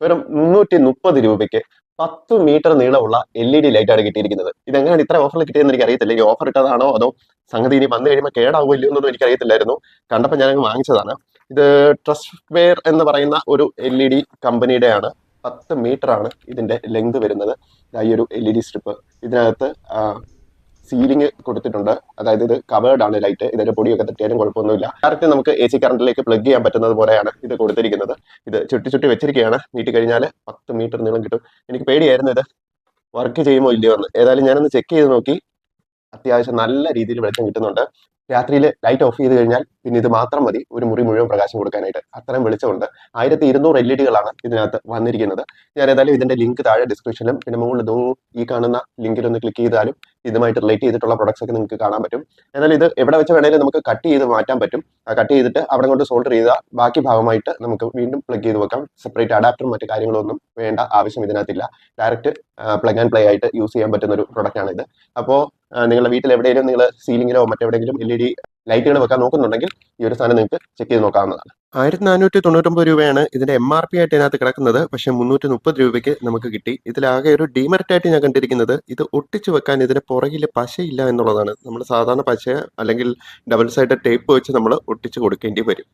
വെറും മുന്നൂറ്റി മുപ്പത് രൂപയ്ക്ക് പത്ത് മീറ്റർ നീളമുള്ള എൽ ഇ ഡി ലൈറ്റാണ് കിട്ടിയിരിക്കുന്നത്. ഇതെങ്ങനെയാണ് ഇത്ര ഓഫറിൽ കിട്ടിയെന്ന് എനിക്ക് അറിയത്തില്ല ഈ ഓഫർ ഇട്ടതാണോ അതോ സംഗതി ഇനി വന്നു കഴിയുമ്പോൾ കേടാവോ ഇല്ലയോ എന്നൊന്നും എനിക്ക് അറിയത്തില്ലായിരുന്നു കണ്ടപ്പോൾ ഞാൻ വാങ്ങിച്ചതാണ്. ഇത് ട്രസ്റ്റ് വെയർ എന്ന് പറയുന്ന ഒരു എൽ ഇ ഡി കമ്പനിയുടെയാണ്. പത്ത് മീറ്റർ ആണ് ഇതിന്റെ ലെങ്ത് വരുന്നത്. ഈ ഒരു എൽ ഇ ഡി സ്ട്രിപ്പ് ഇതിനകത്ത് സീലിംഗ് കൊടുത്തിട്ടുണ്ട്. അതായത് ഇത് കവേർഡ് ആണ് ലൈറ്റ് ഇതിന്റെ പൊടിയൊക്കെ തട്ടിയാലും കുഴപ്പമൊന്നുമില്ല. ഡയറക്റ്റ് നമുക്ക് എ സി കറണ്ടിലേക്ക് പ്ലഗ് ചെയ്യാൻ പറ്റുന്നത് പോലെയാണ് ഇത് കൊടുത്തിരിക്കുന്നത്. ഇത് ചുറ്റി ചുറ്റി വെച്ചിരിക്കുകയാണ്. നീട്ടി കഴിഞ്ഞാൽ പത്ത് മീറ്റർ നീളം കിട്ടും. എനിക്ക് പേടിയായിരുന്നു ഇത് വർക്ക് ചെയ്യുമോ ഇല്ലയോ എന്ന്. ഏതായാലും ഞാനൊന്ന് ചെക്ക് ചെയ്ത് നോക്കി. അത്യാവശ്യം നല്ല രീതിയിൽ വെളിച്ചം കിട്ടുന്നുണ്ട്. രാത്രിയിൽ ലൈറ്റ് ഓഫ് ചെയ്ത് കഴിഞ്ഞാൽ പിന്നെ ഇത് മാത്രം മതി. ഒരു മുറി മുഴുവൻ പ്രകാശം കൊടുക്കാനായിട്ട്. അത്രയും വെളിച്ചമുണ്ട്. ആയിരത്തി ഇരുന്നൂറ് എൽ ഇ ഡികളാണ് ഇതിനകത്ത് വന്നിരിക്കുന്നത്. ഞാൻ ഏതായാലും ഇതിന്റെ ലിങ്ക് താഴെ ഡിസ്ക്രിപ്ഷനിലും പിന്നെ മുകളിൽ ദോ ഈ കാണുന്ന ലിങ്കിൽ ഒന്ന് ക്ലിക്ക് ചെയ്താലും ഇതുമായിട്ട് റിലേറ്റ് ചെയ്തിട്ടുള്ള പ്രൊഡക്ട്സ് ഒക്കെ നിങ്ങൾക്ക് കാണാൻ പറ്റും. എന്നാലും ഇത് എവിടെ വെച്ച് വേണേലും നമുക്ക് കട്ട് ചെയ്ത് മാറ്റാൻ പറ്റും. കട്ട് ചെയ്തിട്ട് അവിടെ കൊണ്ട് സോൾഡർ ചെയ്ത ബാക്കി ഭാഗമായിട്ട് നമുക്ക് വീണ്ടും പ്ലഗ് ചെയ്ത് വെക്കാം. സെപ്പറേറ്റ് അഡാപ്റ്റർ മറ്റു കാര്യങ്ങളൊന്നും വേണ്ട ആവശ്യം ഇതിനകത്തില്ല. ഡയറക്റ്റ് പ്ലഗ് ആൻഡ് പ്ലേ ആയിട്ട് യൂസ് ചെയ്യാൻ പറ്റുന്ന ഒരു പ്രൊഡക്റ്റ് ആണ് ഇത് അപ്പോൾ നിങ്ങളുടെ വീട്ടിൽ എവിടെയെങ്കിലും നിങ്ങൾ സീലിംഗിലോ മറ്റെവിടെയെങ്കിലും എൽ ഇ ഡി ലൈറ്റുകൾ വെക്കാൻ നോക്കുന്നുണ്ടെങ്കിൽ ഈ ഒരു സാധനം നിങ്ങൾക്ക് ചെക്ക് ചെയ്ത് നോക്കാവുന്നതാണ്. ആയിരത്തി നാനൂറ്റി തൊണ്ണൂറ്റൊമ്പത് രൂപയാണ് ഇതിന്റെ എം ആർ പി ആയിട്ട് ഇതിനകത്ത് കിടക്കുന്നത്. പക്ഷെ മുന്നൂറ്റി മുപ്പത് രൂപയ്ക്ക് നമുക്ക് കിട്ടി. ഇതിലാകെ ഒരു ഡിമെറിറ്റ് ആയിട്ട് ഞാൻ കണ്ടിരിക്കുന്നത് ഇത് ഒട്ടിച്ചു വെക്കാൻ ഇതിന് പുറകിൽ പശയില്ല എന്നുള്ളതാണ്. നമ്മൾ സാധാരണ പശ അല്ലെങ്കിൽ ഡബിൾ സൈഡ് ടേപ്പ് വെച്ച് നമ്മൾ ഒട്ടിച്ച് കൊടുക്കേണ്ടി വരും.